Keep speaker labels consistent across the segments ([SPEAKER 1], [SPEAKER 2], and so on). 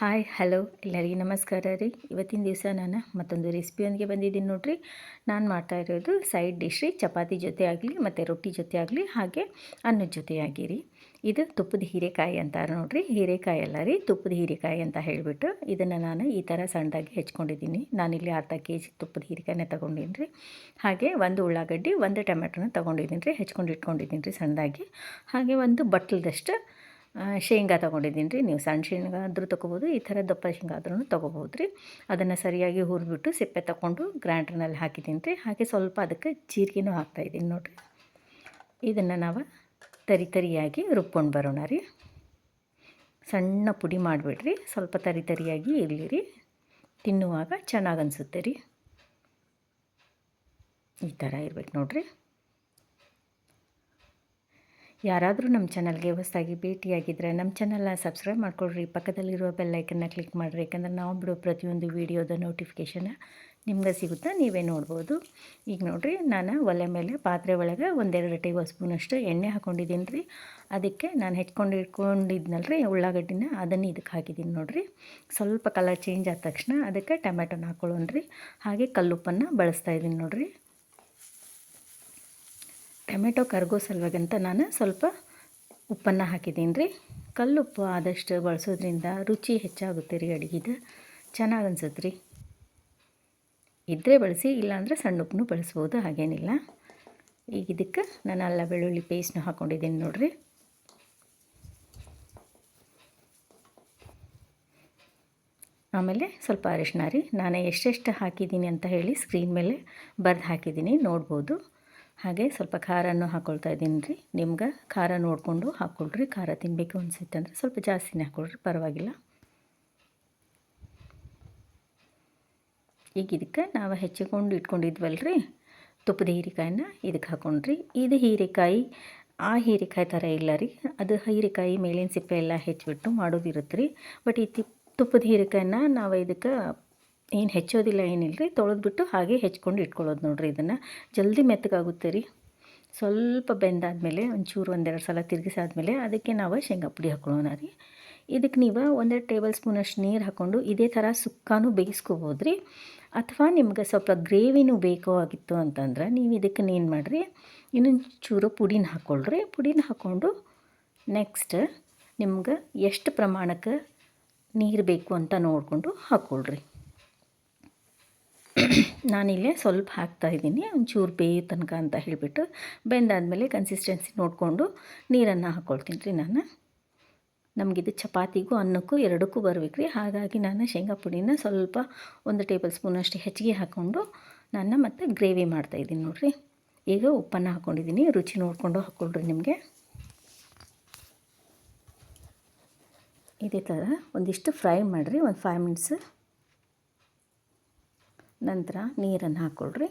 [SPEAKER 1] Hi, hello. ಎಲ್ಲರಿಗೂ ನಮಸ್ಕಾರ ರೀ. ಇವತ್ತಿನ ದಿವಸ ನಾನು ಮತ್ತೊಂದು ರೆಸಿಪಿಯೊಂದಿಗೆ ಬಂದಿದ್ದೀನಿ ನೋಡಿರಿ. ನಾನು ಮಾಡ್ತಾ ಇರೋದು ಸೈಡ್ ಡಿಶ್ ರೀ. ಚಪಾತಿ ಜೊತೆ ಆಗಲಿ, ಮತ್ತು ರೊಟ್ಟಿ ಜೊತೆ ಆಗಲಿ, ಹಾಗೆ ಅನ್ನದ ಜೊತೆ ಆಗಿರಿ ಇದು ತುಪ್ಪದ ಹೀರೆಕಾಯಿ ಅಂತಾರೆ ನೋಡಿರಿ. ಹೀರೆಕಾಯಿ ಅಲ್ಲ ರೀ, ತುಪ್ಪದ ಹೀರೆಕಾಯಿ ಅಂತ ಹೇಳಿಬಿಟ್ಟು ಇದನ್ನು ನಾನು ಈ ಥರ ಸಣ್ಣದಾಗಿ ಹೆಚ್ಕೊಂಡಿದ್ದೀನಿ. ನಾನಿಲ್ಲಿ ಅರ್ಧ ಕೆ ಜಿ ತುಪ್ಪದ ಹೀರೆಕಾಯಿನ ತೊಗೊಂಡಿನಿ ರೀ. ಹಾಗೆ ಒಂದು ಉಳ್ಳಾಗಡ್ಡಿ, ಒಂದು ಟೊಮೆಟೊನ ತೊಗೊಂಡಿದ್ದೀನಿ ರೀ. ಹೆಚ್ಕೊಂಡು ಇಟ್ಕೊಂಡಿದ್ದೀನಿ ರೀ ಸಣ್ಣದಾಗಿ. ಹಾಗೆ ಒಂದು ಬಟ್ಲದಷ್ಟು ಶೇಂಗಾ ತೊಗೊಂಡಿದ್ದೀನಿ ರೀ ನೀವು ಸಣ್ಣ ಶೇಂಗಾ ಆದರೂ ತೊಗೋಬೋದು, ಈ ಥರ ದಪ್ಪ ಶೇಂಗಾ ಆದ್ರೂ ತೊಗೋಬೋದು ರೀ ಅದನ್ನು ಸರಿಯಾಗಿ ಹುರಿದ್ಬಿಟ್ಟು ಸಿಪ್ಪೆ ತಗೊಂಡು ಗ್ರ್ಯಾಂಡ್ರ್ನಲ್ಲಿ ಹಾಕಿದ್ದೀನಿ ರೀ ಹಾಗೆ ಸ್ವಲ್ಪ ಅದಕ್ಕೆ ಜೀರಿಗೆನೂ ಹಾಕ್ತಾಯಿದ್ದೀನಿ ನೋಡಿರಿ. ಇದನ್ನು ನಾವು ತರಿ ತರಿಯಾಗಿ ರುಬ್ಕೊಂಡು ಬರೋಣ ರೀ. ಸಣ್ಣ ಪುಡಿ ಮಾಡಿಬಿಡ್ರಿ. ಸ್ವಲ್ಪ ತರಿ ತರಿಯಾಗಿ ಇರಲಿ ತಿನ್ನುವಾಗ ಚೆನ್ನಾಗಿ ಅನಿಸುತ್ತೆ ರೀ. ಈ ಥರ ಇರ್ಬೇಕು ನೋಡಿರಿ. ಯಾರಾದರೂ ನಮ್ಮ ಚಾನಲ್ಗೆ ಹೊಸದಾಗಿ ಭೇಟಿಯಾಗಿದ್ದರೆ ನಮ್ಮ ಚಾನಲ್ನ ಸಬ್ಸ್ಕ್ರೈಬ್ ಮಾಡ್ಕೊಳ್ರಿ. ಪಕ್ಕದಲ್ಲಿರುವ ಬೆಲ್ಲೈಕನ್ನ ಕ್ಲಿಕ್ ಮಾಡಿರಿ. ಯಾಕಂದ್ರೆ ನಾವು ಬಿಡೋ ಪ್ರತಿಯೊಂದು ವೀಡಿಯೋದ ನೋಟಿಫಿಕೇಷನ್ ನಿಮ್ಗೆ ಸಿಗುತ್ತಾ ನೀವೇ ನೋಡ್ಬೋದು. ಈಗ ನೋಡಿರಿ, ನಾನು ಒಲೆ ಮೇಲೆ ಪಾತ್ರೆ ಒಳಗೆ ಒಂದೆರಡು ಟೇಬಲ್ ಸ್ಪೂನಷ್ಟು ಎಣ್ಣೆ ಹಾಕ್ಕೊಂಡಿದ್ದೀನಿ ರೀ. ಅದಕ್ಕೆ ನಾನು ಹೆಚ್ಕೊಂಡು ಇಟ್ಕೊಂಡಿದ್ನಲ್ಲ ರೀ ಉಳ್ಳಾಗಡ್ಡಿನ ಅದನ್ನು ಇದಕ್ಕೆ ಹಾಕಿದ್ದೀನಿ ನೋಡಿರಿ. ಸ್ವಲ್ಪ ಕಲರ್ ಚೇಂಜ್ ಆದ ತಕ್ಷಣ ಅದಕ್ಕೆ ಟೊಮೆಟೊನ ಹಾಕ್ಕೊಳ್ಳೋಣ ರೀ. ಹಾಗೆ ಕಲ್ಲುಪ್ಪನ್ನು ಬಳಸ್ತಾ ಇದ್ದೀನಿ ನೋಡಿರಿ. ಟೊಮೆಟೊ ಕರ್ಗೋ ಸಲುವಾಗಂತ ನಾನು ಸ್ವಲ್ಪ ಉಪ್ಪನ್ನು ಹಾಕಿದ್ದೀನಿ ರೀ. ಕಲ್ಲುಪ್ಪು ಆದಷ್ಟು ಬಳಸೋದ್ರಿಂದ ರುಚಿ ಹೆಚ್ಚಾಗುತ್ತೆ ರೀ ಅಡುಗೆದು. ಚೆನ್ನಾಗಿ ಅನ್ಸುತ್ತೆ ರೀ. ಇದ್ದರೆ ಬಳಸಿ, ಇಲ್ಲಾಂದರೆ ಸಣ್ಣ ಉಪ್ಪನ್ನು ಬಳಸ್ಬೋದು, ಹಾಗೇನಿಲ್ಲ. ಈಗ ಇದಕ್ಕೆ ನಾನು ಅಲ್ಲ ಬೆಳ್ಳುಳ್ಳಿ ಪೇಸ್ಟ್ನ ಹಾಕ್ಕೊಂಡಿದ್ದೀನಿ ನೋಡಿರಿ. ಆಮೇಲೆ ಸ್ವಲ್ಪ ಅರಿಶಿನ ರೀ. ನಾನು ಎಷ್ಟೆಷ್ಟು ಹಾಕಿದ್ದೀನಿ ಅಂತ ಹೇಳಿ ಸ್ಕ್ರೀನ್ ಮೇಲೆ ಬರೆದು ಹಾಕಿದ್ದೀನಿ, ನೋಡ್ಬೋದು. ಹಾಗೆ ಸ್ವಲ್ಪ ಖಾರನೂ ಹಾಕ್ಕೊಳ್ತಾ ಇದ್ದೀನಿ ರೀ. ನಿಮ್ಗೆ ಖಾರ ನೋಡಿಕೊಂಡು ಹಾಕ್ಕೊಳ್ರಿ ಖಾರ ತಿನ್ನಬೇಕು ಅನಿಸುತ್ತೆ ಅಂದರೆ ಸ್ವಲ್ಪ ಜಾಸ್ತಿನೇ ಹಾಕ್ಕೊಳ್ರಿ ಪರವಾಗಿಲ್ಲ. ಈಗ ಇದಕ್ಕೆ ನಾವು ಹೆಚ್ಚಿಕೊಂಡು ರೀ ತುಪ್ಪದ ಹೀರೆಕಾಯಿನ ಇದಕ್ಕೆ ಹಾಕ್ಕೊಂಡ್ರಿ ಇದು ಹೀರೆಕಾಯಿ, ಆ ಹೀರೆಕಾಯಿ ಥರ ಇಲ್ಲ ರೀ. ಅದು ಹೀರೆಕಾಯಿ ಮೇಲಿನ ಸಿಪ್ಪೆ ಎಲ್ಲ ಹೆಚ್ಚಿಬಿಟ್ಟು ಮಾಡೋದಿರುತ್ತೆ ರೀ. ಬಟ್ ಈ ತುಪ್ಪದ ಹೀರೆಕಾಯನ್ನ ನಾವು ಇದಕ್ಕೆ ಏನು ಹೆಚ್ಚೋದಿಲ್ಲ ಏನಿಲ್ಲ ರೀ ತೊಳೆದ್ಬಿಟ್ಟು ಹಾಗೆ ಹೆಚ್ಕೊಂಡು ಇಟ್ಕೊಳ್ಳೋದು ನೋಡಿರಿ ಇದನ್ನು. ಜಲ್ದಿ ಮೆತ್ತಗಾಗುತ್ತೆ ರೀ. ಸ್ವಲ್ಪ ಬೆಂದಾದಮೇಲೆ ಒಂಚೂರು ಒಂದೆರಡು ಸಲ ತಿರುಗಿಸಾದ್ಮೇಲೆ ಅದಕ್ಕೆ ನಾವು ಶೇಂಗಾ ಪುಡಿ ಹಾಕೊಳ್ಳೋಣ ರೀ. ಇದಕ್ಕೆ ನೀವು ಒಂದೆರಡು ಟೇಬಲ್ ಸ್ಪೂನಷ್ಟು ನೀರು ಹಾಕ್ಕೊಂಡು ಇದೇ ಥರ ಸುಕ್ಕಾನು ಬೇಯಿಸ್ಕೋಬೋದು ರೀ. ಅಥವಾ ನಿಮ್ಗೆ ಸ್ವಲ್ಪ ಗ್ರೇವಿನೂ ಬೇಕೋ ಆಗಿತ್ತು ಅಂತಂದ್ರೆ ನೀವು ಇದಕ್ಕೆ ಏನು ಮಾಡಿರಿ. ಇನ್ನೊಂದು ಚೂರು ಪುಡಿನ ಹಾಕ್ಕೊಳ್ರಿ. ಪುಡಿನ ಹಾಕ್ಕೊಂಡು ನೆಕ್ಸ್ಟ್ ನಿಮ್ಗೆ ಎಷ್ಟು ಪ್ರಮಾಣಕ್ಕೆ ನೀರು ಬೇಕು ಅಂತ ನೋಡಿಕೊಂಡು ಹಾಕ್ಕೊಳ್ರಿ. ನಾನಿಲ್ಲೇ ಸ್ವಲ್ಪ ಹಾಕ್ತಾಯಿದ್ದೀನಿ ಒಂಚೂರು ಬೇಯೋ ತನಕ ಅಂತ ಹೇಳಿಬಿಟ್ಟು ಬೆಂದಾದಮೇಲೆ ಕನ್ಸಿಸ್ಟೆನ್ಸಿ ನೋಡಿಕೊಂಡು ನೀರನ್ನು ಹಾಕ್ಕೊಳ್ತೀನಿ ರೀ ನಾನು. ನಮಗಿದು ಚಪಾತಿಗೂ, ಅನ್ನಕ್ಕೂ, ಎರಡಕ್ಕೂ ಬರ್ಬೇಕು ರೀ ಹಾಗಾಗಿ ನಾನು ಶೇಂಗಾ ಪುಡಿನ ಸ್ವಲ್ಪ ಒಂದು ಟೇಬಲ್ ಸ್ಪೂನಷ್ಟು ಹೆಚ್ಚಿಗೆ ಹಾಕ್ಕೊಂಡು ನಾನು ಮತ್ತು ಗ್ರೇವಿ ಮಾಡ್ತಾಯಿದ್ದೀನಿ ನೋಡಿರಿ. ಈಗ ಉಪ್ಪನ್ನು ಹಾಕ್ಕೊಂಡಿದ್ದೀನಿ ರುಚಿ ನೋಡಿಕೊಂಡು ಹಾಕ್ಕೊಳ್ರಿ ನಿಮಗೆ. ಇದೇ ಥರ ಒಂದಿಷ್ಟು ಫ್ರೈ ಮಾಡಿರಿ, ಒಂದು ಫೈವ್ ಮಿನಿಟ್ಸ್ ನಂತರ ನೀರನ್ನು ಹಾಕ್ಕೊಳ್ರಿ.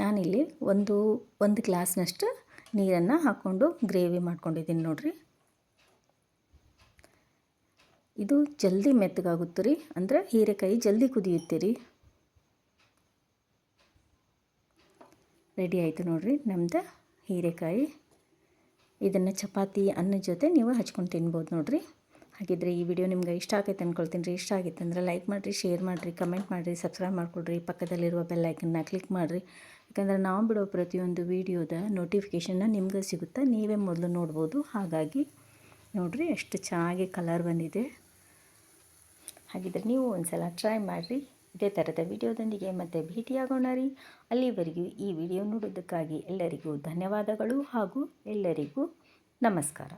[SPEAKER 1] ನಾನಿಲ್ಲಿ ಒಂದು ಒಂದು ಗ್ಲಾಸ್ನಷ್ಟು ನೀರನ್ನು ಹಾಕ್ಕೊಂಡು ಗ್ರೇವಿ ಮಾಡ್ಕೊಂಡಿದ್ದೀನಿ ನೋಡಿರಿ. ಇದು ಜಲ್ದಿ ಮೆತ್ತಗಾಗುತ್ತೆ ರೀ ಅಂದರೆ ಹೀರೆಕಾಯಿ ಜಲ್ದಿ ಕುದಿಯುತ್ತೆ ರೀ ರೆಡಿ ಆಯಿತು ನೋಡಿರಿ ನಮ್ದು ಹೀರೆಕಾಯಿ. ಇದನ್ನು ಚಪಾತಿ ಅನ್ನದ ಜೊತೆ ನೀವು ಹಚ್ಕೊಂಡು ತಿನ್ಬೋದು ನೋಡಿರಿ. ಹಾಗಿದ್ರೆ ಈ ವಿಡಿಯೋ ನಿಮ್ಗೆ ಇಷ್ಟ ಆಗೈತೆ ಅಂದ್ಕೊಳ್ತೀನಿ ರೀ. ಇಷ್ಟ ಆಗಿತ್ತು ಅಂದರೆ ಲೈಕ್ ಮಾಡಿರಿ ಶೇರ್ ಮಾಡಿರಿ ಕಮೆಂಟ್ ಮಾಡಿರಿ ಸಬ್ಸ್ಕ್ರೈಬ್ ಮಾಡಿಕೊಡ್ರಿ. ಪಕ್ಕದಲ್ಲಿರುವ ಬೆಲ್ಲೈಕನ್ನ ಕ್ಲಿಕ್ ಮಾಡಿರಿ. ಯಾಕಂದರೆ ನಾವು ಬಿಡೋ ಪ್ರತಿಯೊಂದು ವೀಡಿಯೋದ ನೋಟಿಫಿಕೇಷನ್ನ ನಿಮ್ಗೆ ಸಿಗುತ್ತಾ ನೀವೇ ಮೊದಲು ನೋಡ್ಬೋದು. ಹಾಗಾಗಿ ನೋಡಿರಿ ಎಷ್ಟು ಚೆನ್ನಾಗಿ ಕಲರ್ ಬಂದಿದೆ. ಹಾಗಿದ್ರೆ ನೀವು ಒಂದು ಸಲ ಟ್ರೈ ಮಾಡಿರಿ. ಇದೇ ಥರದ ವಿಡಿಯೋದೊಂದಿಗೆ ಮತ್ತೆ ಭೇಟಿಯಾಗೋಣ ರೀ. ಅಲ್ಲಿವರೆಗೂ ಈ ವಿಡಿಯೋ ನೋಡೋದಕ್ಕಾಗಿ ಎಲ್ಲರಿಗೂ ಧನ್ಯವಾದಗಳು ಹಾಗೂ ಎಲ್ಲರಿಗೂ ನಮಸ್ಕಾರ.